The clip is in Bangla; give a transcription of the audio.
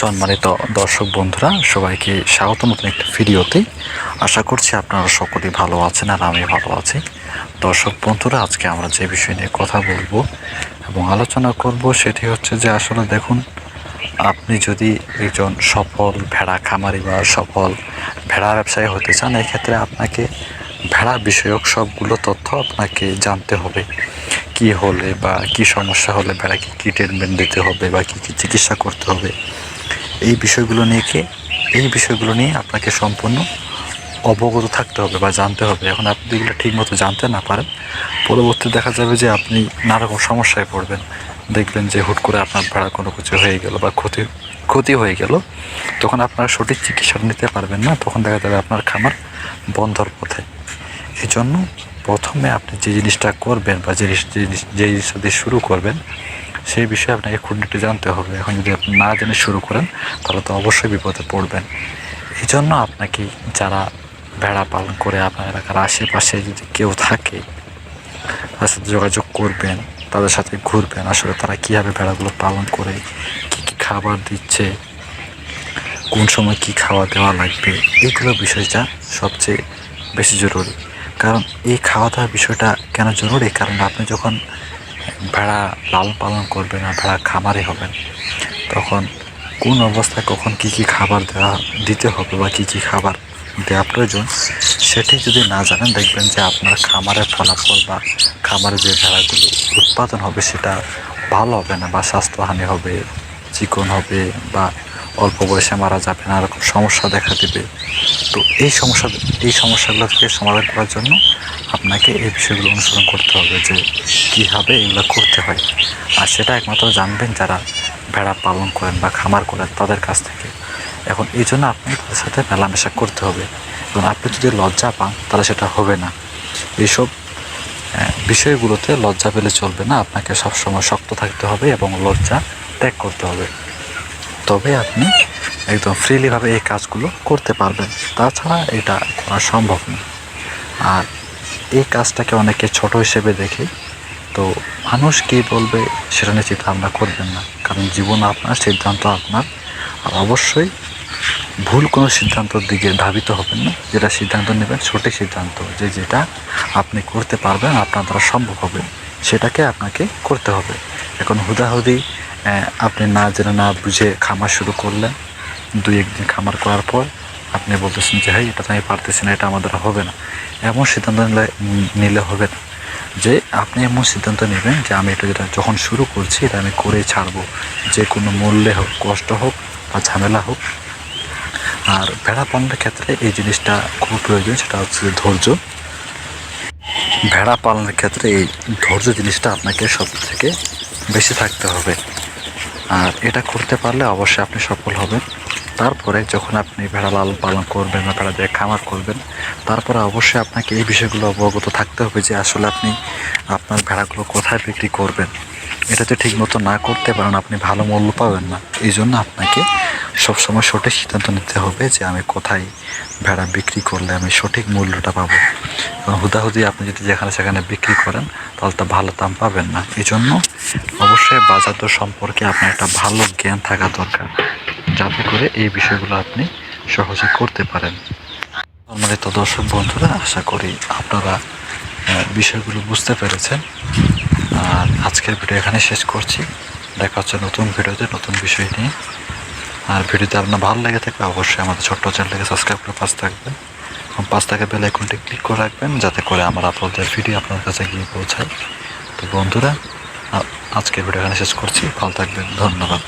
সম্মানিত দর্শক বন্ধুরা, সবাইকে স্বাগত নতুন একটা ভিডিওতে। আশা করছি আপনারা সকলেই ভালো আছেন আর আমি ভালো আছি। দর্শক বন্ধুরা, আজকে আমরা যে বিষয় নিয়ে কথা বলব এবং আলোচনা করব সেটি হচ্ছে যে আসলে দেখুন, আপনি যদি একজন সফল ভেড়া খামারি বা সফল ভেড়া ব্যবসায়ী হতে চান, এক্ষেত্রে আপনাকে ভেড়া বিষয়ক সবগুলো তথ্য আপনাকে জানতে হবে। কি হলে বা কি সমস্যা হলে ভেড়াকে কী ট্রিটমেন্ট দিতে হবে বা কী কী চিকিৎসা করতে হবে। এই বিষয়গুলো নিয়ে এই বিষয়গুলো নিয়ে আপনাকে সম্পূর্ণ অবগত থাকতে হবে বা জানতে হবে। এখন আপনি এগুলো ঠিকমতো জানতে না পারেন পরবর্তী দেখা যাবে যে আপনি নানারকম সমস্যায় পড়বেন। দেখবেন যে হুট করে আপনার ভাড়া কোনো কিছু হয়ে গেল বা ক্ষতি ক্ষতি হয়ে গেল। তখন আপনারা সঠিক চিকিৎসা নিতে পারবেন না। তখন দেখা যাবে আপনার খামার বন্ধর পথে। এই জন্য প্রথমে আপনি যে জিনিসটা করবেন বা যে জিনিস- যে জিনিসটা দিয়ে শুরু করবেন সেই বিষয়ে আপনাকে খুঁটিনাটি জানতে হবে। এখন যদি আপনি না জেনে শুরু করেন, তাহলে তো অবশ্যই বিপদে পড়বেন। এই জন্য আপনাকে যারা ভেড়া পালন করে আপনার এলাকার আশেপাশে যদি কেউ থাকে তার সাথে যোগাযোগ করবেন, তাদের সাথে ঘুরবেন, আসলে তারা কীভাবে ভেড়াগুলো পালন করে, কী কী খাবার দিচ্ছে, কোন সময় কী খাওয়া দেওয়া লাগবে এইগুলো বিষয়টা সবচেয়ে বেশি জরুরি। কারণ এই খাওয়া দাওয়ার বিষয়টা কেন জরুরি? কারণ আপনি যখন ভেড়া লালন পালন করবেন না ভেড়া খামারে হবেন, তখন কোন অবস্থায় কখন কী কী খাবার দেওয়া, দিতে হবে বা কী কী খাবার দেওয়া প্রয়োজন, সেটি যদি না জানেন, দেখবেন যে আপনার খামারের ফলাফল বা খামারে যে ভেড়াগুলো উৎপাদন হবে সেটা ভালো হবে না বা স্বাস্থ্যহানি হবে, চিকন হবে বা অল্প বয়সে মারা যাবে না, এরকম সমস্যা দেখা দেবে। তো এই সমস্যা, এই সমস্যাগুলো থেকে সমাধান করার জন্য আপনাকে এই বিষয়গুলো অনুসরণ করতে হবে যে কীভাবে এগুলো করতে হয়। আর সেটা একমাত্র জানবেন যারা ভেড়া পালন করেন বা খামার করেন, তাদের কাছ থেকে। এখন এই জন্য আপনি তাদের সাথে মেলামেশা করতে হবে। এবং আপনি যদি লজ্জা পান, তাহলে সেটা হবে না। এইসব বিষয়গুলোতে লজ্জা পেলে চলবে না। আপনাকে সবসময় শক্ত থাকতে হবে এবং লজ্জা ত্যাগ করতে হবে। তবে আপনি একদম ফ্রিলিভাবে এই কাজগুলো করতে পারবেন। তাছাড়া এটা করা সম্ভব না। আর এই কাজটাকে অনেকে ছোট হিসেবে দেখে, তো মানুষ কী বলবে সেটা নিয়ে চিন্তা করবেন না। কারণ জীবন আপনার, সিদ্ধান্ত আপনার। আর অবশ্যই ভুল কোনো সিদ্ধান্তর দিকে ধাবিত হবেন না। যেটা সিদ্ধান্ত নেবেন সঠিক সিদ্ধান্ত, যে যেটা আপনি করতে পারবেন, আপনার দ্বারা সম্ভব হবে, সেটাকে আপনাকে করতে হবে। এখন হুদাহুদি আপনি না জেনে না বুঝে খামার শুরু করলেন। দুই একদিন খামার করার পর আপনি বলতেছেন যে হ্যাঁ এটা তো আমি পারতেছি না, এটা আমাদের হবে না। এমন সিদ্ধান্ত নিলে নিলে হবে না। যে আপনি এমন সিদ্ধান্ত নেবেন যে, আমি এটা যেটা যখন শুরু করছি, এটা আমি করে ছাড়বো। যে কোনো মূল্যে হোক, কষ্ট হোক বা ঝামেলা হোক। আর ভেড়া পালনের ক্ষেত্রে এই জিনিসটা খুব প্রয়োজন, সেটা হচ্ছে ধৈর্য। ভেড়া পালনের ক্ষেত্রে এই ধৈর্য জিনিসটা আপনাকে সব থেকে থাকতে হবে। আর এটা করতে পারলে অবশ্যই আপনি সফল হবেন। তারপরে যখন আপনি ভেড়া লালন পালন করবেন বা ভেড়া দিয়ে খামার করবেন, তারপরে অবশ্যই আপনাকে এই বিষয়গুলো অবগত থাকতে হবে যে আসলে আপনি আপনার ভেড়াগুলো কোথায় বিক্রি করবেন। এটা তো ঠিক মতো না করতে পারেন, আপনি ভালো মূল্য পাবেন না। এই জন্য আপনাকে সবসময় সঠিক সিদ্ধান্ত নিতে হবে যে আমি কোথায় ভেড়া বিক্রি করলে আমি সঠিক মূল্যটা পাবো। এবং হুদাহুদি, আপনি যদি যেখানে সেখানে বিক্রি করেন, তাহলে তো ভালো দাম পাবেন না। এই জন্য অবশ্যই বাজার দর সম্পর্কে আপনার একটা ভালো জ্ঞান থাকা দরকার, যাতে করে এই বিষয়গুলো আপনি সহজে করতে পারেন। আমার সম্মানিত দর্শক বন্ধুরা, আশা করি আপনারা বিষয়গুলো বুঝতে পেরেছেন। আর আজকের ভিডিও এখানে শেষ করছি। দেখা হচ্ছে নতুন ভিডিওতে নতুন বিষয় নিয়ে। আর ভিডিওতে আপনার ভালো লেগে থাকলে অবশ্যই আমাদের ছোট্ট চ্যানেলটাকে সাবস্ক্রাইব করে পাশ থাকবেন। এবং পাশ থাকে বেল আইকনটি ক্লিক করে রাখবেন, যাতে করে আমার আপলোডের ভিডিও আপনার কাছে গিয়ে পৌঁছায়। তো বন্ধুরা আজকের ভিডিও এখানে শেষ করছি। ভালো থাকবেন, ধন্যবাদ।